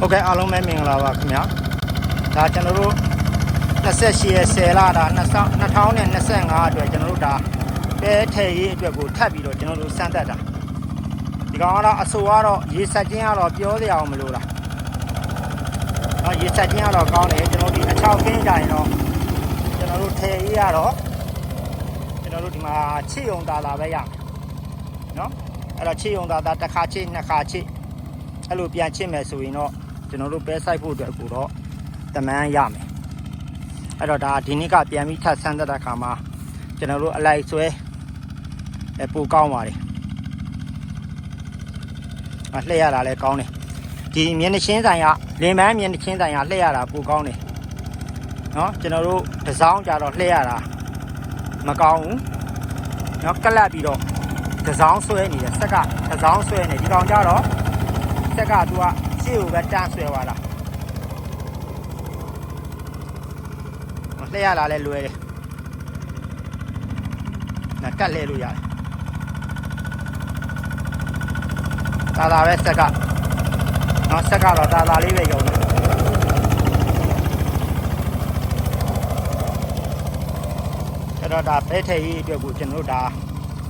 ဟုတ်ကဲ့အားလုံးပဲမင်္ဂလာပါခင်ဗျာဒါကျွန်တော်တို့28ရက်10လတာ2025အတွက်ကျွန်တော်တို့ဒါပဲထဲရေးအတွက်ကိုထပ်ပြီးတော့ကျွန်တော်တို့စမ်းသပ်တာဒီကောင်ကတော့အဆိုကတော့ရေဆက်ချင်းကတော့ပြောစရာအောင်မလိုလားနော်ရေဆက်ချင်းကတော့ကောင်းတယ်ကျွန်တော်ဒီအချောက်ခင်းကြရင်တော့ကျွန်တော်တို့ထဲရေးရတော့ကျွန်တော်တို့ဒီမှာချစ်ုံသားလာပဲရမယ်နော်အဲ့တော့ချစ်ုံသားသားတစ်ခါချစ်နှစ်ခါချစ်အဲ့လိုပြန်ချစ်မယ်ဆိုရင်တော့ ကျွန်တော်တို့ပဲဆိုင်ဖို့အတွက်ကိုတော့တမန်ရမယ်အဲ့တော့ဒါဒီနေ့ကပြန်ပြီးထပ်ဆန်းသက်တဲ့ခါမှာကျွန်တော်တို့အလိုက်ဆွဲအပူကောင်းပါတယ်အလှည့်ရတာလည်းကောင်းတယ်ဒီမျက်နှာချင်းဆိုင်ကလင်မန်းမျက်နှာချင်းဆိုင်ကလှည့်ရတာပူကောင်းတယ်နော်ကျွန်တော်တို့တစောင်းကြတော့လှည့်ရတာမကောင်းဘူးနော်ကလပ်ပြီးတော့တစောင်းဆွဲနေတယ်ဆက်ကတစောင်းဆွဲနေဒီကောင်ကြတော့ဆက်ကသူက ရှေ့ကိုပဲတန်းဆွဲသွားတာမလှည့်ရလာလဲလွယ်တယ်ငါကတ်လဲလို့ရတယ်တာတာပဲဆက်ကနော်ဆက်ကတော့တာတာလေးပဲရုံတယ်အဲ့တော့ဒါဘဲထဲကြီးအတွက်ကိုကျွန်တော်တို့ဒါ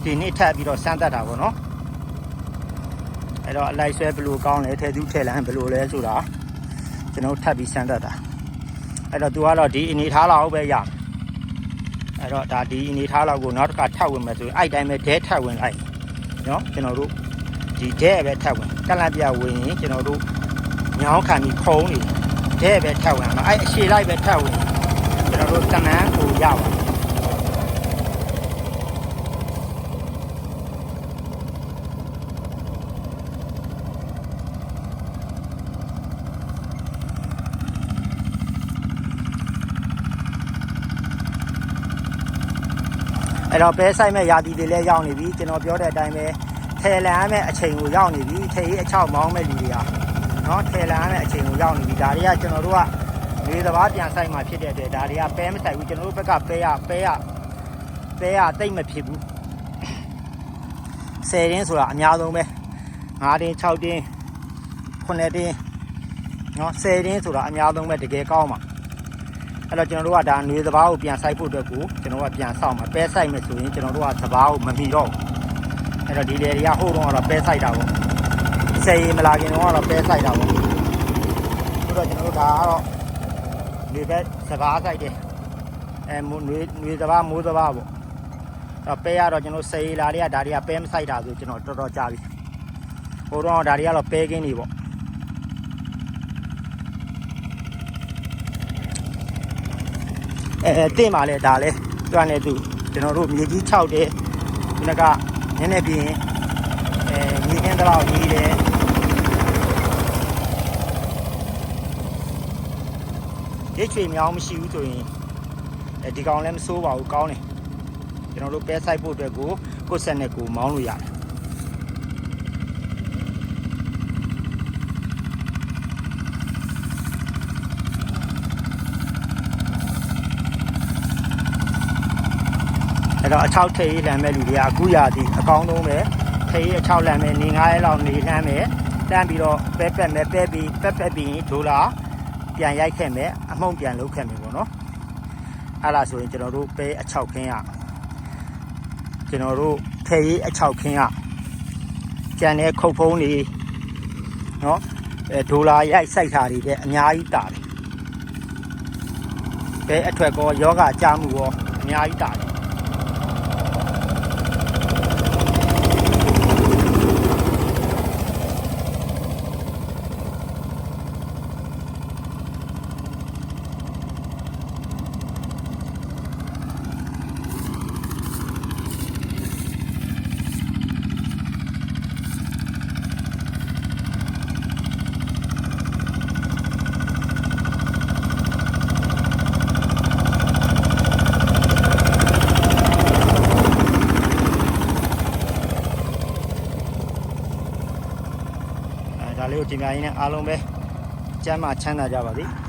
ဒီနေ့ထပ်ပြီးတော့စမ်းသပ်တာပေါ့နော် အဲ့တော့အလိုက်ဆွဲဘယ်လိုကောင်းလဲထဲသူထဲလန်းဘယ်လိုလဲဆိုတာကျွန်တော်ထပ်ပြီးစမ်းတတ်တာအဲ့တော့သူကတော့ဒီအနေထားလောက်ပဲရမယ်အဲ့တော့ဒါဒီအနေထားလောက်ကိုနောက်တစ်ခါထပ်ဝင်မယ်ဆိုရင်အဲ့တိုင်းပဲဒဲထပ်ဝင်လိုက်နော်ကျွန်တော်တို့ဒီဒဲပဲထပ်ဝင်ကလန့်ပြဝင်ရင်ကျွန်တော်တို့ညောင်းခံပြီးခုံးနေဒဲပဲထပ်ဝင်မှာအဲ့အရှည်လိုက်ပဲထပ်ဝင်ကျွန်တော်တို့တမန်ကိုရပါ အဲ့တော့ပဲဆိုင်မဲ့ယာတီတွေလည်းရောက်နေပြီကျွန်တော်ပြောတဲ့အတိုင်းပဲထဲလန်မဲ့အချိန်ကိုရောက်နေပြီထေးအချောက်မောင်းမဲ့လူတွေကနော်ထဲလန်မဲ့အချိန်ကိုရောက်နေပြီဒါတွေကကျွန်တော်တို့ကနေသဘာပြန်ဆိုင်မှာဖြစ်တဲ့အတွက်ဒါတွေကပဲမဆိုင်ဘူးကျွန်တော်တို့ဘက်ကပဲရပဲရပဲရတိတ်မဖြစ်ဘူး10တင်းဆိုတာအများဆုံးပဲ9တင်း6တင်း9တင်းနော်10တင်းဆိုတာအများဆုံးပဲတကယ်ကောင်းပါ အဲ့တော့ကျွန်တော်တို့ကဒါຫນွေစဘာကိုပြန်ဆိုင်ဖို့အတွက်ကိုကျွန်တော်ကပြန်ဆောက်မှာပဲဆိုင်မယ်ဆိုရင်ကျွန်တော်တို့ကစဘာကိုမမီတော့ဘူးအဲ့တော့ဒီလေတွေကဟိုတုန်းကတော့ပဲဆိုင်တာပေါ့ဆယ်ရီမလာခင်တုန်းကတော့ပဲဆိုင်တာပေါ့ဆိုတော့ကျွန်တော်တို့ဒါကတော့ဒီဘက်စဘာဆိုင်တယ်အဲຫນွေຫນွေစဘာမိုးစဘာပေါ့အဲ့တော့ပဲရတော့ကျွန်တော်ဆယ်ရီလာတွေကဒါတွေကပဲမဆိုင်တာဆိုကျွန်တော်တော်တော်ကြာပြီဟိုတုန်းကဒါတွေကတော့ပဲကင်းနေပေါ့ အဲအဲတင့်ပါလေဒါလဲတွန်းနေသူကျွန်တော်တို့မြေကြီး6တယ်ခုနကနည်းနည်းပြင်းအဲမြေကင်းတော့ကြီးတယ်ရိတ်ချွေမြောင်းမရှိဘူးဆိုရင်အဲဒီကောင်လည်းမစိုးပါဘူးကောင်းတယ်ကျွန်တော်တို့ပဲဆိုင်ဖို့အတွက်ကိုကိုယ်ဆက်နဲ့ကိုမောင်းလို့ရတယ် အဲ့တော့အချောက်ထိပ်လမ်းမဲ့လူတွေကအခုရာသီအကောင်းဆုံးပဲထိပ်အချောက်လမ်းမဲ့နေ9ရက်လောက်နေလမ်းမဲ့တန်းပြီးတော့ပဲပက်မဲ့ပဲပြီးပက်ပက်ပြီးဒိုလာပြန်ရိုက်ခဲ့မယ်အမှုန့်ပြန်လုပ်ခဲ့မယ်ပေါ့နော်အဲ့ဒါဆိုရင်ကျွန်တော်တို့ပဲအချောက်ခင်းရကျွန်တော်တို့ထိပ်အချောက်ခင်းရကျန်တဲ့ခုတ်ဖုံးတွေနော်အဲဒိုလာရိုက်စိုက်တာတွေတဲ့အများကြီးတာတယ်ပဲအထွက်ကောယောဂကြားမှုရောအများကြီးတာတယ် အဲ ဒါလေးကိုတင်ပြရင်းနဲ့အားလုံးပဲကျမ်းမာချမ်းသာကြပါစေ။